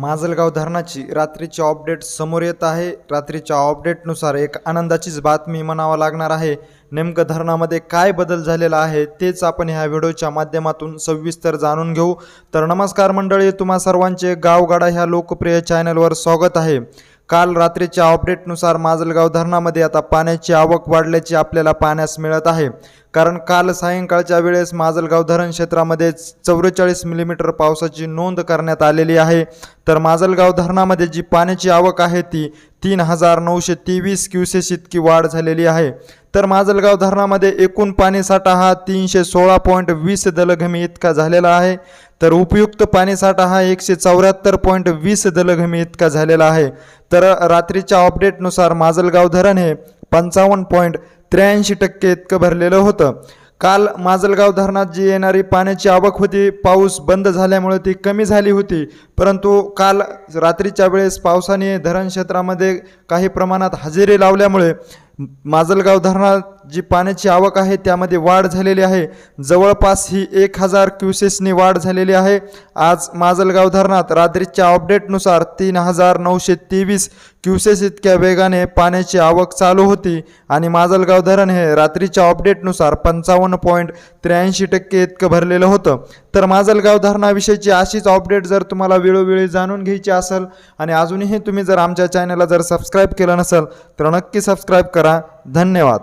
माजलगाव धरणाची रात्रीची अपडेट समोर येत आहे. रात्रीच्या अपडेटनुसार एक आनंदाचीच बातमी म्हणावं लागणार आहे. नेमकं धरणामध्ये काय बदल झालेला आहे तेच आपण ह्या व्हिडिओच्या माध्यमातून सविस्तर जाणून घेऊ. तर नमस्कार मंडळी तुम्हा सर्वांचे गावगाडा ह्या लोकप्रिय चॅनलवर स्वागत आहे. काल रात्रीच्या अपडेटनुसार माजलगाव धरणामध्ये आता पाण्याची आवक वाढल्याची आपल्याला पाहण्यास मिळत आहे. कारण काल सायंकाळच्या वेळेस माजलगाव धरण क्षेत्रामध्ये चौवेचाळीस मिलीमीटर पावसाची नोंद करण्यात आलेली आहे. तर माजलगाव धरणामध्ये जी पाण्याची आवक आहे ती तीन हजार नऊशे तेवीस क्युसेस इतकी वाढ झालेली आहे. तर माजलगाव धरणामध्ये एकूण पाणीसाठा हा तीनशे सोळा पॉईंट वीस दलघमी इतका झालेला आहे. तर उपयुक्त पाणीसाठा हा एकशे चौऱ्याहत्तर पॉईंट वीस दलघमी इतका झालेला आहे. तर रात्रीच्या अपडेटनुसार माजलगाव धरण हे पंचावन्न पॉईंट त्र्याऐंशी टक्के इतकं भरलेलं होतं. काल माजलगाव धरणात जी येणारी पाण्याची आवक होती पाऊस बंद झाल्यामुळे ती कमी झाली होती. परंतु काल रात्रीच्या वेळेस पावसाने धरण क्षेत्रामध्ये काही प्रमाणात हजेरी लावल्यामुळे माजलगाव धरणात जी पाण्याची आवक आहे त्यामध्ये वाढ झालेली आहे. जवळपास ही एक हजार क्युसेसनी वाढ झालेली आहे. आज माजलगाव धरणात रात्रीच्या अपडेटनुसार तीन हजार नऊशे तेवीस क्युसेस इतक्या वेगाने पाण्याची आवक चालू होती आणि माजलगाव धरण हे रात्रीच्या अपडेटनुसार पंचावन्न पॉईंट त्र्याऐंशी टक्के इतकं भरलेलं होतं. तर माजलगाव धरणाविषयीची अशीच अपडेट जर तुम्हाला वेळोवेळी जाणून घ्यायची असेल आणि अजूनही तुम्ही जर आमच्या चॅनलला जर सबस्क्राईब केलं नसेल तर नक्की सबस्क्राईब करा. धन्यवाद.